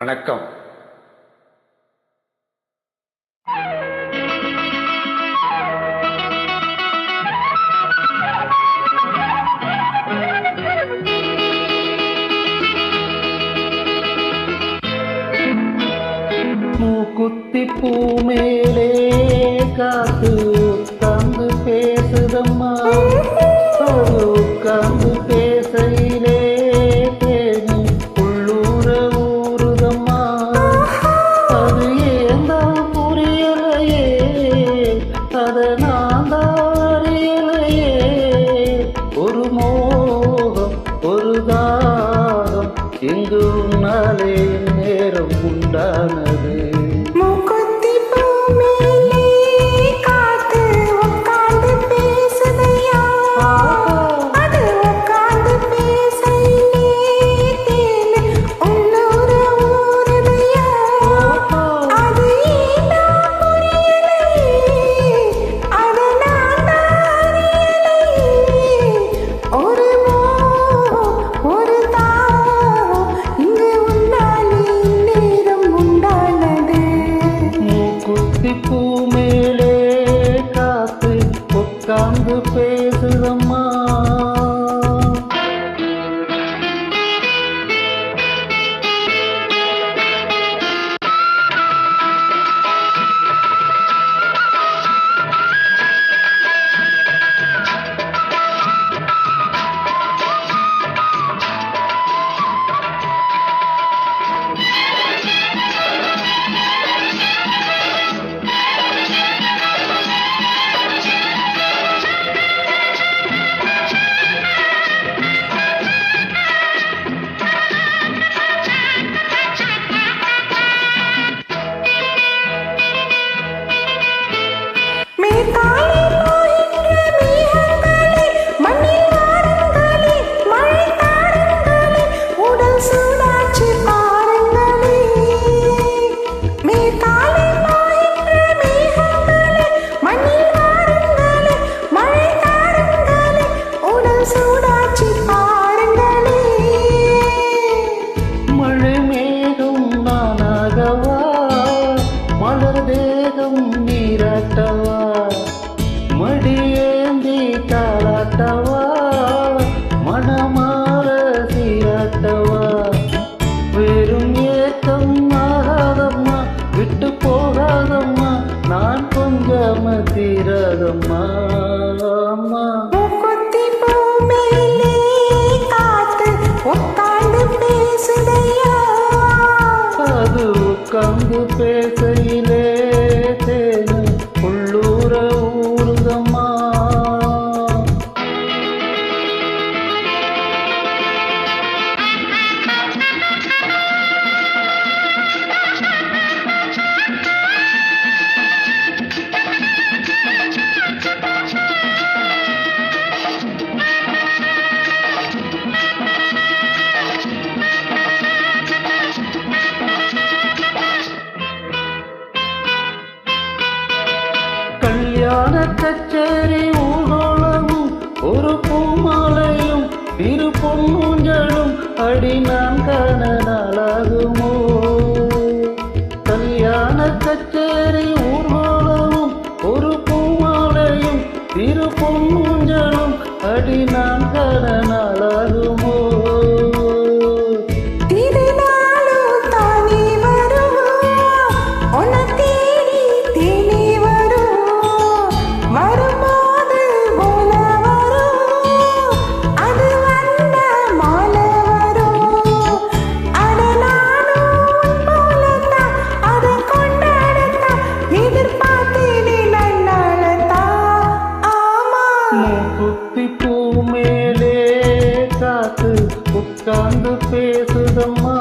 வணக்கம். மூக்குத்தி பூ மேலே காத்து தந்து பேசுதம்மா. சீராட்டவா மனமாற சீராட்டவா வெறும் ஏக்கம் ஆகாதம்மா விட்டு போகாதம்மா நான் கொஞ்சம் சீராதம்மா கச்சேரி ஊகோளமும் ஒரு பூமாலையும் இரு பொன்முஞ்சலும் அடி நான் காண நாளாகுமோ கல்யாண கச்சேரி ஊர்கோளமும் ஒரு பூமாலையும் இரு பொன்முஞ்சலும் அடி நான் காண காத்து உட்கார்ந்து பேசுதம்மா.